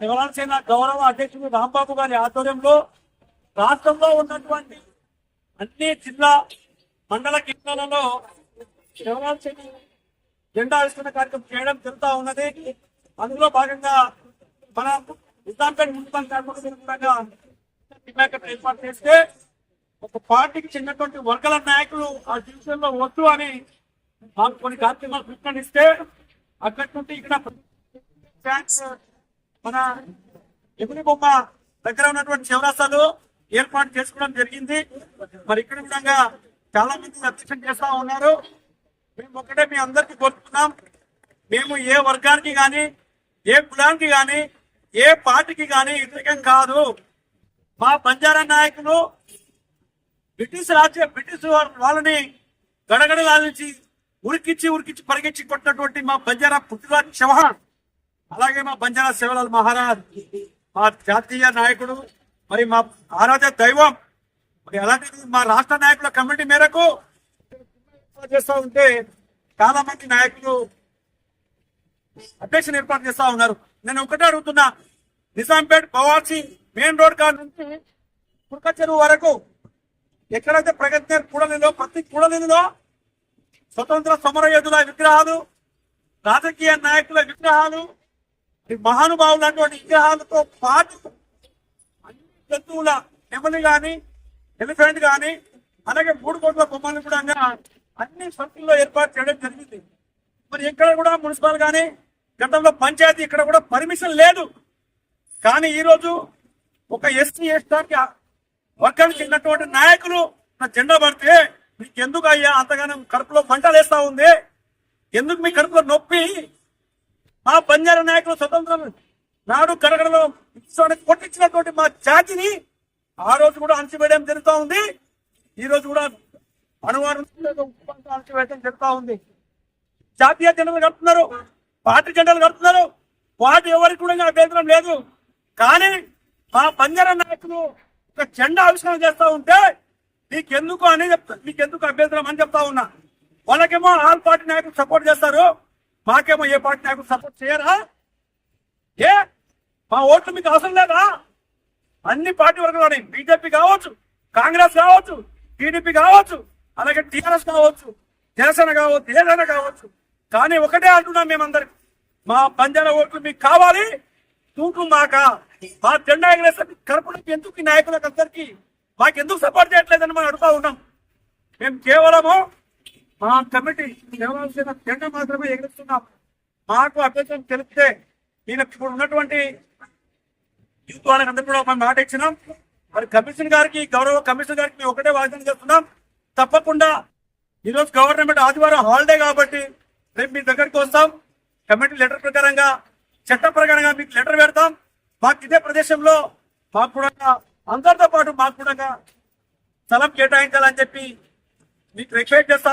శివరాజసేన గౌరవ అధ్యక్షుడు రాంబాబు గారి ఆధ్వర్యంలో రాష్ట్రంలో ఉన్నటువంటి అన్ని జిల్లా మండల కేంద్రాలలో శివరాజసేన జెండా ఆవిష్కరణ కార్యక్రమం చేయడం జరుగుతూ ఉన్నది. అందులో భాగంగా మన నిజాంపేట మున్సిపల్ కార్పొరేషన్ ఏర్పాటు చేస్తే ఒక పార్టీకి చెందినటువంటి వర్గాల నాయకులు ఆ డివిజన్లో వద్దు అని మాకు కొన్ని కార్యక్రమాలు ప్రకటిస్తే అక్కడ నుండి ఇక్కడ ఫ్యాన్స్ మన ఎగుని బొమ్మ దగ్గర ఉన్నటువంటి శివరాసాలు ఏర్పాటు చేసుకోవడం జరిగింది. మరి ఇక్కడ కూడా చాలా మంది అధ్యక్షం చేస్తా ఉన్నారు. మేము ఒకటే మీ అందరికి కోరుతున్నాం మేము ఏ వర్గానికి గాని ఏ కులానికి గాని ఏ పార్టీకి గాని వ్యతిరేకం కాదు. మా బంజారా నాయకులు బ్రిటిష్ రాజ్య బ్రిటిష్ వారు- వాళ్ళని నుంచి ఉరికిచ్చి ఉరికిచ్చి పరిగెచ్చి కొట్టినటువంటి మా బంజారా పుట్టిరాజ్ చౌహాన్ అలాగే మా బంజారా శివలాల్ మహారాజ్ మా జాతీయ నాయకుడు మరి మా ఆరాధ్య దైవం మరి అలాంటి మా రాష్ట్ర నాయకుల కమిటీ మేరకు చేస్తా ఉంటే చాలా మంది నాయకులు అధ్యక్షులు ఏర్పాటు చేస్తా ఉన్నారు. నేను ఒకటే అడుగుతున్నా నిజాంపేట్ బవాసి మెయిన్ రోడ్ కాడ నుంచి కుర్క చెరువు వరకు ఎక్కడైతే ప్రగతి కూడలేదో కూడలిలో ప్రతి కూడలిలో స్వతంత్ర సమరయోధుల విగ్రహాలు రాజకీయ నాయకుల విగ్రహాలు ఈ మహానుభావులు అటువంటి విగ్రహాలతో పాటు అన్ని జంతువుల నెమలి గాని ఎలిఫెంట్ గాని అలాగే మూడు కోట్ల బొమ్మలు కూడా అన్ని సర్కిల్లో ఏర్పాటు చేయడం జరిగింది. మరి ఎక్కడ కూడా మున్సిపల్ కానీ గతంలో పంచాయతీ ఇక్కడ కూడా పర్మిషన్ లేదు. కానీ ఈరోజు ఒక ఎస్సీ ఎస్టాకి వర్గానికి చెందినటువంటి నాయకులు నా జెండా పడితే మీకు ఎందుకు అయ్యా అంతగానం కడుపులో మంటలు వేస్తా ఉంది? ఎందుకు మీ కడుపులో నొప్పి? మా బంజారా నాయకులు స్వతంత్రం నాడు కడగడలో ఇచ్చుకోవడానికి కొట్టించినటువంటి మా జాతిని ఆ రోజు కూడా అణచివేయడం జరుగుతూ ఉంది. ఈ రోజు కూడా అనువారం అణచివేయడం జరుగుతూ ఉంది. జాతీయ జెండలు కడుతున్నారు. పార్టీ జెండలు కడుతున్నారు. వాటి ఎవరికి కూడా అభ్యంతరం లేదు. కానీ మా బంజారా నాయకులు ఒక జెండా ఆవిష్కరణ చేస్తా ఉంటే మీకెందుకు అని చెప్తా మీకెందుకు అభ్యంతరం అని చెప్తా ఉన్నా. వాళ్ళకేమో ఆల్ పార్టీ నాయకులు సపోర్ట్ చేస్తారు. మాకేమో ఏ పార్టీ నాయకులు సపోర్ట్ చేయరా? ఏ? మా ఓట్లు మీకు అవసరం లేదా? అన్ని పార్టీ వర్గాలు బీజేపీ కావచ్చు కాంగ్రెస్ కావచ్చు టీడీపీ కావచ్చు అలాగే టీఆర్ఎస్ కావచ్చు జనసేన కావచ్చు ఏదైనా కావచ్చు. కానీ ఒకటే అంటున్నాం మేమందరికి మా పంజాల ఓట్లు మీకు కావాలి. తూకు మాక మా జెండా ఎగరేస్తే మీకు ఎందుకు నాయకులకు అందరికి మాకు ఎందుకు సపోర్ట్ చేయట్లేదని మనం అడుగుతా ఉన్నాం. మేము కేవలము మా కమిటీ ఇవ్వాల్సిన జెండా మాత్రమే ఎగురుస్తున్నాం మాకు అభ్యర్థం తెలిస్తే నేను ఇప్పుడు ఉన్నటువంటి యూత్ వాళ్ళకి అందరూ కూడా మనం మాట ఇచ్చినాం. మరి కమిషన్ గారికి గౌరవ కమిషన్ గారికి మేము ఒకటే వాగ్దానం చేస్తున్నాం. తప్పకుండా ఈరోజు గవర్నమెంట్ ఆదివారం హాలిడే కాబట్టి రేపు మీ దగ్గరికి వస్తాం. కమిటీ లెటర్ ప్రకారంగా చట్ట ప్రకారంగా మీకు లెటర్ పెడతాం. మాకు ఇదే ప్రదేశంలో మాకు కూడా అందరితో పాటు మాకు కూడా స్థలం కేటాయించాలని చెప్పి మీకు రిక్వెస్ట్ చేస్తా